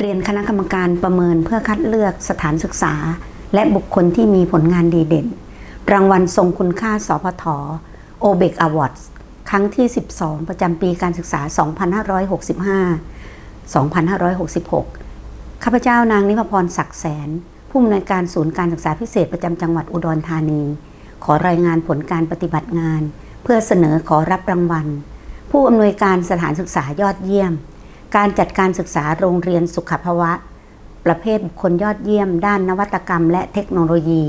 เรียนคณะกรรมการประเมินเพื่อคัดเลือกสถานศึกษา และบุคคลที่มีผลงานดีเด่น รางวัลทรงคุณค่าสพทโอเบกอวอร์ดครั้งที่ 12 ประจำปีการศึกษา 2565-2566 ข้าพเจ้านางนิพพรศักดิ์แสน ผู้อำนวยการศูนย์การศึกษาพิเศษประจำจังหวัดอุดรธานี ขอรายงานผลการปฏิบัติงาน เพื่อเสนอขอรับรางวัล ผู้อำนวยการสถานศึกษายอดเยี่ยม การจัดการศึกษาโรงเรียนสุขภาวะ ประเภทบุคคลยอดเยี่ยม ด้านนวัตกรรม และเทคโนโลยี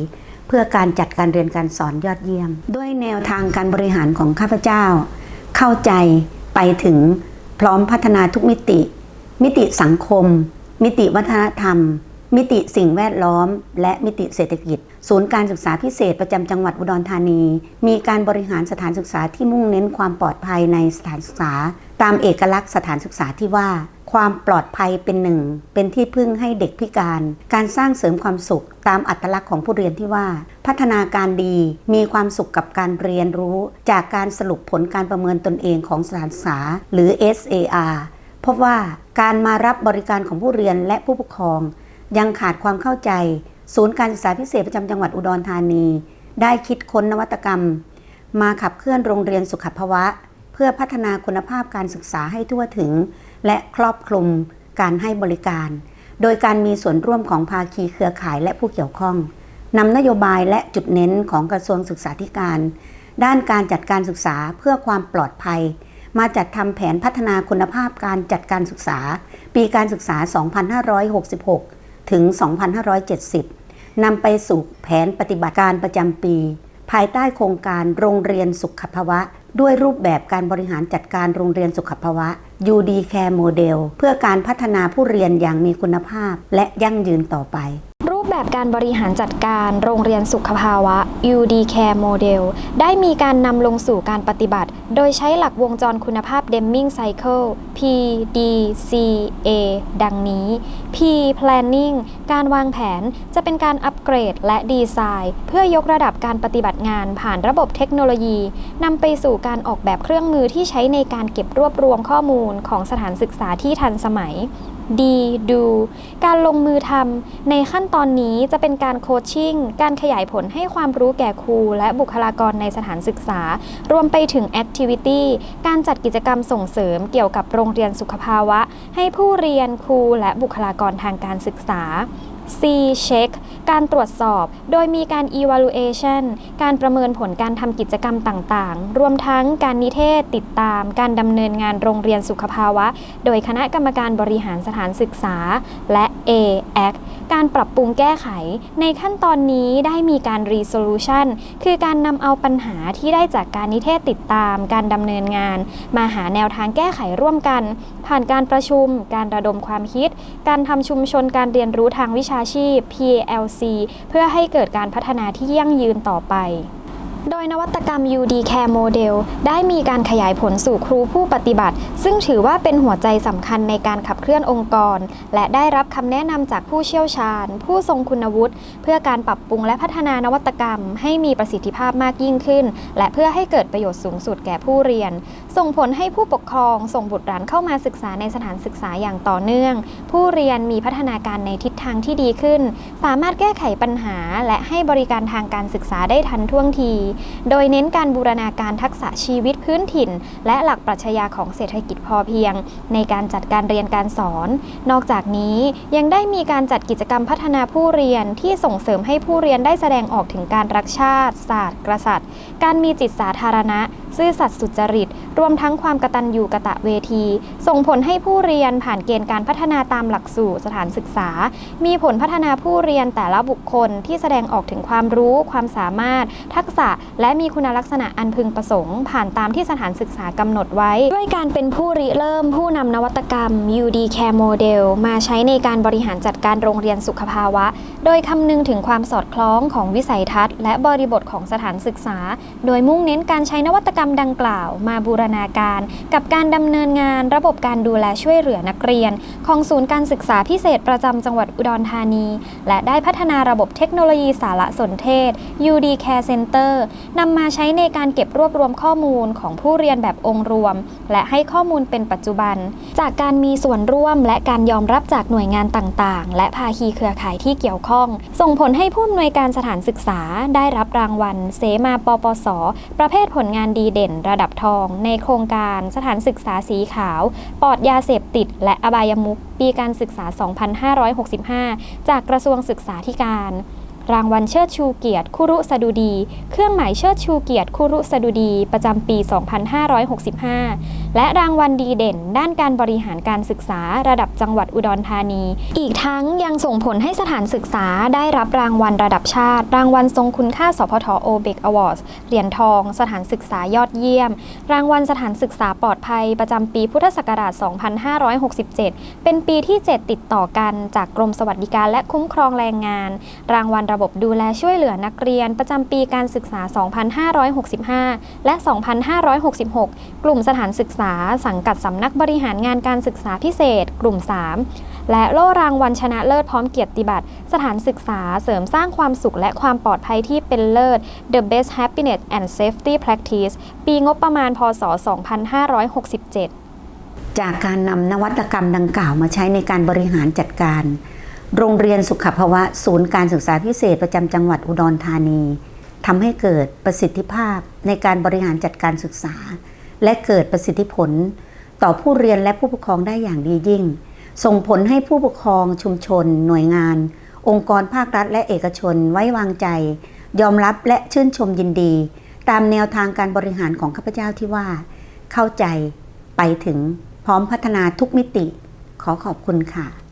เพื่อการจัดการเรียนการสอนยอดเยี่ยม ด้วยแนวทางการบริหารของข้าพเจ้า เข้าใจไปถึงพร้อมพัฒนาทุกมิติ มิติสังคม มิติวัฒนธรรม มิติสิ่งแวดล้อม และมิติเศรษฐกิจ ศูนย์การศึกษาพิเศษประจำจังหวัดอุดรธานี มีการบริหารสถานศึกษาที่มุ่งเน้นความปลอดภัยในสถานศึกษา ตามเอกลักษณ์สถานศึกษาที่ว่า ความปลอดภัยเป็นหนึ่ง เป็นที่พึ่งให้เด็กพิการ การสร้างเสริมความสุข ตามอัตลักษณ์ของผู้เรียนที่ว่า พัฒนาการดี มีความสุขกับการเรียนรู้ จากการสรุปผลการประเมินตนเองของสถานศึกษา หรือ SAR พบว่าการมารับบริการของผู้เรียนและผู้ปกครอง ยังขาดความเข้าใจ ศูนย์การศึกษาพิเศษประจำจังหวัดอุดรธานี ได้คิดค้นนวัตกรรม มาขับเคลื่อนโรงเรียนสุขภาวะ เพื่อพัฒนาคุณภาพการศึกษาให้ทั่วถึง และครอบคลุมการให้บริการ โดยการมีส่วนร่วมของภาคีเครือข่ายและผู้เกี่ยวข้องนำนโยบายและจุดเน้นของกระทรวงศึกษาธิการ ด้านการจัดการศึกษาเพื่อความปลอดภัย มาจัดทำแผนพัฒนาคุณภาพการจัดการศึกษา ปีการศึกษา 2566 ถึง 2570 นำไปสู่แผนปฏิบัติการประจำปี ภายใต้โครงการโรงเรียนสุขภาวะ ด้วยรูปแบบการบริหารจัดการโรงเรียนสุขภาวะ UD Care Model เพื่อการพัฒนาผู้เรียนอย่างมีคุณภาพและยั่งยืนต่อไป ปแบบการบริหารจัดการโรงเรียนสุขภาวะ UD Care Model ได้มีการนำลงสู่การปฏิบัติ โดยใช้หลักวงจรคุณภาพ Deming Cycle P D C A ดังนี้ P Planning การวางแผนจะเป็นการอัปเกรดและดีไซน์ เพื่อยกระดับการปฏิบัติงานผ่านระบบเทคโนโลยีนำไปสู่การออกแบบเครื่องมือที่ใช้ในการเก็บรวบรวมข้อมูลของสถานศึกษาที่ทันสมัย D do การลงมือทำในขั้นตอนนี้จะเป็นการโคชชิ่ง การขยายผลให้ความรู้แก่ครูและบุคลากรในสถานศึกษา รวมไปถึง Activity การจัดกิจกรรมส่งเสริมเกี่ยวกับโรงเรียนสุขภาวะ ให้ผู้เรียนครูและบุคลากรทางการศึกษา C check การตรวจสอบ โดยมีการ evaluation การประเมินผลการทำกิจกรรมต่างๆ รวมทั้งการนิเทศติดตาม การดำเนินงานโรงเรียนสุขภาวะ โดยคณะกรรมการบริหารสถานศึกษา และ A act การปรับปรุงแก้ไข ในขั้นตอนนี้ได้มีการ resolution คือการนำเอาปัญหาที่ได้จากการนิเทศติดตาม การดำเนินงาน มาหาแนวทางแก้ไขร่วมกัน ผ่านการประชุม การระดมความคิด การทำชุมชนการเรียนรู้ทางวิชาชีพ PLC เพื่อให้เกิดการพัฒนาที่ยั่งยืนต่อไป โดยนวัตกรรม UD Care Model ได้มีการขยายผลสู่ครูผู้ปฏิบัติ ซึ่งถือว่าเป็นหัวใจสำคัญในการขับเคลื่อนองค์กร และได้รับคำแนะนำจากผู้เชี่ยวชาญ ผู้ทรงคุณวุฒิเพื่อการปรับปรุงและพัฒนานวัตกรรม ให้มีประสิทธิภาพมากยิ่งขึ้น และเพื่อให้เกิดประโยชน์สูงสุดแก่ผู้เรียน ส่งผลให้ผู้ปกครองส่งบุตรหลานเข้ามาศึกษาในสถานศึกษาอย่างต่อเนื่อง ผู้เรียนมีพัฒนาการในทิศทางที่ดีขึ้น สามารถแก้ไขปัญหา และให้บริการทางการศึกษาได้ทันท่วงทีโดยเน้นการบูรณาการทักษะชีวิตพื้นถิ่น และหลักปรัชญาของเศรษฐกิจพอเพียง ในการจัดการเรียนการสอน นอกจากนี้ยังได้มีการจัดกิจกรรมพัฒนาผู้เรียนที่ส่งเสริมให้ผู้เรียนได้แสดงออกถึงการรักชาติ ศาสตร์ กษัตริย์ การมีจิตสาธารณะ ซื่อสัตย์สุจริต รวมทั้งความกตัญญูกะตะเวที ส่งผลให้ผู้เรียนผ่านเกณฑ์การพัฒนาตามหลักสูตรสถานศึกษา มีผลพัฒนาผู้เรียนแต่ละบุคคลที่แสดงออกถึงความรู้ ความสามารถ ทักษะและมีคุณลักษณะอันพึงประสงค์ ผ่านตามที่สถานศึกษากำหนดไว้ ด้วยการเป็นผู้ริเริ่มผู้นำนวัตกรรม UD Care Model มาใช้ในการบริหารจัดการโรงเรียนสุขภาวะ โดยคำนึงถึงความสอดคล้องของวิสัยทัศน์ และบริบทของสถานศึกษา โดยมุ่งเน้นการใช้นวัตกรรมดังกล่าว มาบูรณาการ กับการดำเนินงานระบบการดูแลช่วยเหลือนักเรียน ของศูนย์การศึกษาพิเศษประจำจังหวัดอุดรธานี และได้พัฒนาระบบเทคโนโลยีสารสนเทศ UD Care Center นำมาใช้ในการเก็บรวบรวมข้อมูลของผู้เรียนแบบองค์รวม และให้ข้อมูลเป็นปัจจุบัน จากการมีส่วนร่วมและการยอมรับจากหน่วยงานต่างๆ และภาคีเครือข่ายที่เกี่ยวข้อง ส่งผลให้ผู้อำนวยการสถานศึกษาได้รับรางวัล เสมาปปส ประเภทผลงานดีเด่น ระดับทอง ในโครงการสถานศึกษาสีขาว ปลอดยาเสพติด และอบายมุขปีการศึกษา 2565 จากกระทรวงศึกษาธิการ รางวัลเชิดชูเกียรติคุรุสดุดี เครื่องหมายเชิดชูเกียรติคุรุสดุดี ประจำปี 2565 และรางวัลดีเด่น ด้านการบริหารการศึกษาระดับจังหวัดอุดรธานี อีกทั้งยังส่งผลให้สถานศึกษาได้รับรางวัลระดับชาติ รางวัลทรงคุณค่าสพทโอเบกอวอร์ดเหรียญทอง สถานศึกษายอดเยี่ยม รางวัลสถานศึกษาปลอดภัย ประจำปีพุทธศักราช 2567 เป็นปีที่ 7 ติดต่อกันจากกรมสวัสดิการและคุ้มครองแรงงาน รางวัลระบบดูแลช่วยเหลือนักเรียน ประจำปีการศึกษา 2565 และ 2566 กลุ่มสถานศึกษา สังกัดสำนักบริหารงานการศึกษาพิเศษ กลุ่ม 3 และโล่รางวัลชนะเลิศพร้อมเกียรติบัตร สถานศึกษาเสริมสร้างความสุขและความปลอดภัยที่เป็นเลิศ The Best Happiness and Safety Practice ปีงบประมาณ พศ 2567 จากการนำนวัตกรรมดังกล่าวมาใช้ในการบริหารจัดการ โรงเรียนสุขภาวะ ศูนย์การศึกษาพิเศษประจำจังหวัดอุดรธานีทำให้เกิดประสิทธิภาพในการบริหารจัดการศึกษา และเกิดประสิทธิผล ต่อผู้เรียนและผู้ปกครองได้อย่างดียิ่ง ส่งผลให้ผู้ปกครองชุมชน หน่วยงาน องค์กรภาครัฐ และเอกชนไว้วางใจ ยอมรับและชื่นชมยินดี ตามแนวทางการบริหารของข้าพเจ้าที่ว่า เข้าใจไปถึงพร้อมพัฒนาทุกมิติ ขอขอบคุณค่ะ